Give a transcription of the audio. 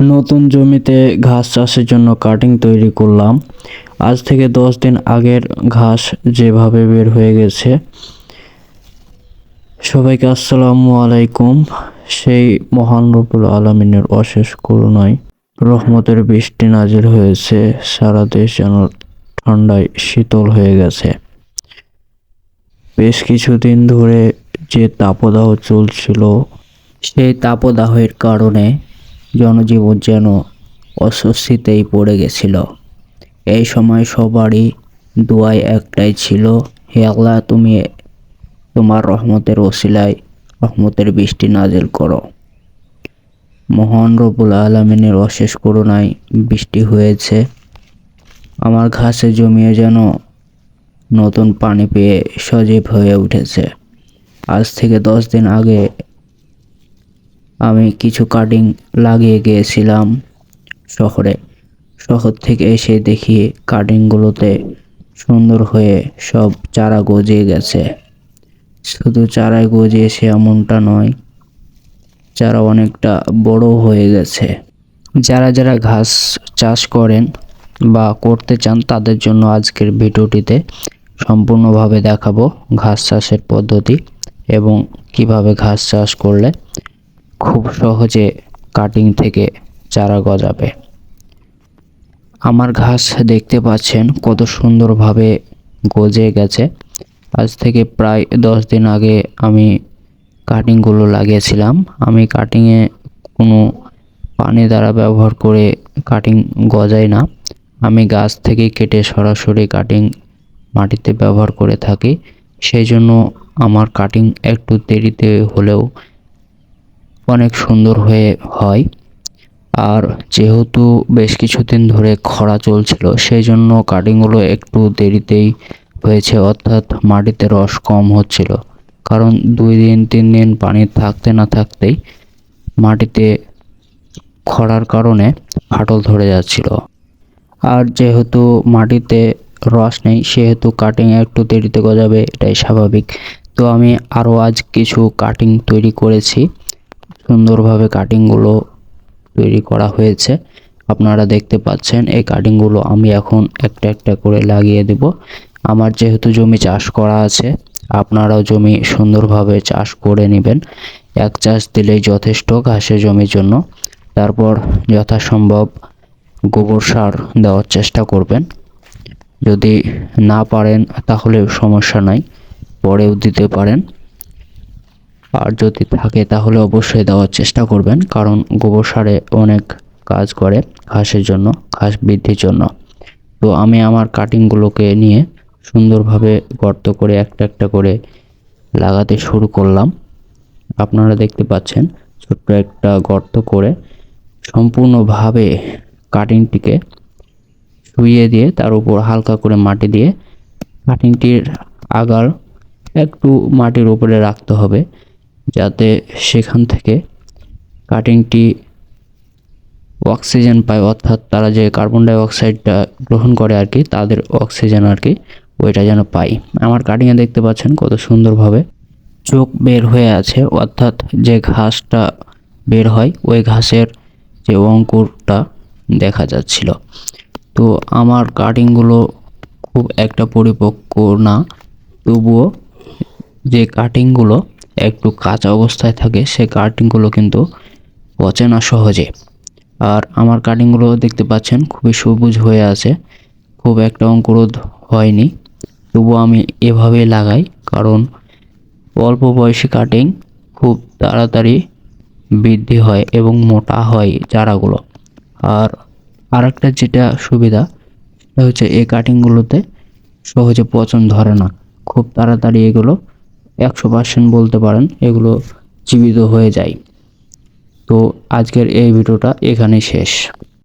নতুন জমিতে ঘাস চাষের জন্য কাটিং তৈরি করলাম। আজ থেকে দশ দিন আগের ঘাস যেভাবে বের হয়ে গেছে। সবাইকে আসসালামু আলাইকুম। সেই মহান রবুল আলমিনের অশেষ করুণায় রহমতের বৃষ্টি নাজির হয়েছে। সারা দেশ যেন ঠান্ডায় শীতল হয়ে গেছে। বেশ কিছুদিন ধরে যে তাপদাহ চলছিল, সেই তাপদাহের কারণে জনজীবন যেন অস্বস্তিতেই পড়ে গেছিল। এই সময় সবারই দোয়ায় একটাই ছিল, হে আল্লাহ, তুমি তোমার রহমতের ওসিলায় রহমতের বৃষ্টি নাজিল করো। মহান রবুল আলমিনের অশেষ করুণায় বৃষ্টি হয়েছে। আমার ঘাসে জমিয়ে যেন নতুন পানি পেয়ে সজীব হয়ে উঠেছে। আজ থেকে দশ দিন আগে আমি কিছু কাটিং লাগিয়ে গিয়েছিলাম শহরে। শহর থেকে এসে দেখি কাটিংগুলোতে সুন্দর হয়ে সব চারা গজিয়ে গেছে। শুধু চারায় গজিয়েছে এমনটা নয়, চারা অনেকটা বড় হয়ে গেছে। যারা যারা ঘাস চাষ করেন বা করতে চান, তাদের জন্য আজকের ভিডিওটিতে সম্পূর্ণভাবে দেখাবো ঘাস চাষের পদ্ধতি এবং কীভাবে ঘাস চাষ করলে খুব সহজে কাটিং থেকে চারা গজাবে। আমার ঘাস দেখতে পাচ্ছেন কত সুন্দরভাবে গজে গেছে। আজ থেকে প্রায় দশ দিন আগে আমি কাটিংগুলো লাগিয়েছিলাম। আমি কাটিংয়ে কোনো পানি দ্বারা ব্যবহার করে কাটিং গজাই না। আমি গাছ থেকে কেটে সরাসরি কাটিং মাটিতে ব্যবহার করে থাকি। সেই জন্য আমার কাটিং একটু দেরিতে হলেও অনেক সুন্দর হয়ে হয়। আর যেহেতু বেশ কিছুদিন ধরে খরা চলছিল সেই জন্য কাটিংগুলো একটু দেরিতেই হয়েছে, অর্থাৎ মাটিতে রস কম হচ্ছিল। কারণ দুই দিন, তিন দিন পানি থাকতে না থাকতেই মাটিতে খরার কারণে ফাটল ধরে যাচ্ছিল। আর যেহেতু মাটিতে রস নেই, সেহেতু কাটিং একটু দেরিতে গজাবে, এটাই স্বাভাবিক। তো আমি আরও আজ কিছু কাটিং তৈরি করেছি। সুন্দরভাবে কাটিংগুলো তৈরি করা হয়েছে। আপনারা দেখতে পাচ্ছেন, এই কাটিংগুলো আমি এখন একটা একটা করে লাগিয়ে দেব। আমার যেহেতু জমি চাষ করা আছে, আপনারাও জমি সুন্দরভাবে চাষ করে নেবেন। এক চাষ দিলেই যথেষ্ট ঘাসের জমির জন্য। তারপর যথাসম্ভব গোবর সার দেওয়ার চেষ্টা করবেন। যদি না পারেন, তাহলে সমস্যা নাই, পরেও দিতে পারেন। আর যদি থাকে তাহলে অবশ্যই দেওয়ার চেষ্টা করবেন, কারণ গোবর সারে অনেক কাজ করে ঘাসের জন্য, ঘাস বৃদ্ধির জন্য। তো আমি আমার কাটিংগুলোকে নিয়ে সুন্দরভাবে গর্ত করে একটা একটা করে লাগাতে শুরু করলাম। আপনারা দেখতে পাচ্ছেন, ছোট্ট একটা গর্ত করে সম্পূর্ণভাবে কাটিংটিকে শুইয়ে দিয়ে তার উপর হালকা করে মাটি দিয়ে কাটিংটির আগার একটু মাটির উপরে রাখতে হবে। যাতে সেখান থেকে কাটিংটি অক্সিজেন পায়, অর্থাৎ তারা যে কার্বন ডাইঅক্সাইডটা গ্রহণ করে আর কি তাদের অক্সিজেন আর কি ওইটা যেন পাই আমার কাটিংয়ে দেখতে পাচ্ছেন কত সুন্দরভাবে চোখ বের হয়ে আছে, অর্থাৎ যে ঘাসটা বের হয়, ওই ঘাসের যে অঙ্কুরটা দেখা যাচ্ছিল। তো আমার কাটিংগুলো খুব একটা পরিপক্ক না, তবুও যে কাটিংগুলো একটু কাঁচা অবস্থায় থাকে, সে কাটিংগুলো কিন্তু পচে না সহজে। আর আমার কাটিংগুলো দেখতে পাচ্ছেন, খুবই সবুজ হয়ে আছে, খুব একটা অঙ্কুরোধ হয়নি। তবুও আমি এভাবেই লাগাই, কারণ অল্প বয়সী কাটিং খুব তাড়াতাড়ি বৃদ্ধি হয় এবং মোটা হয় চারাগুলো। আর আরেকটা যেটা সুবিধা, সেটা হচ্ছে এই কাটিংগুলোতে সহজে পচন ধরে না। খুব তাড়াতাড়ি এগুলো একশো পার্সেন্ট বলতে পারেন এগুলো জীবিত হয়ে যায়। তো আজকের এই ভিডিওটা এখানেই শেষ।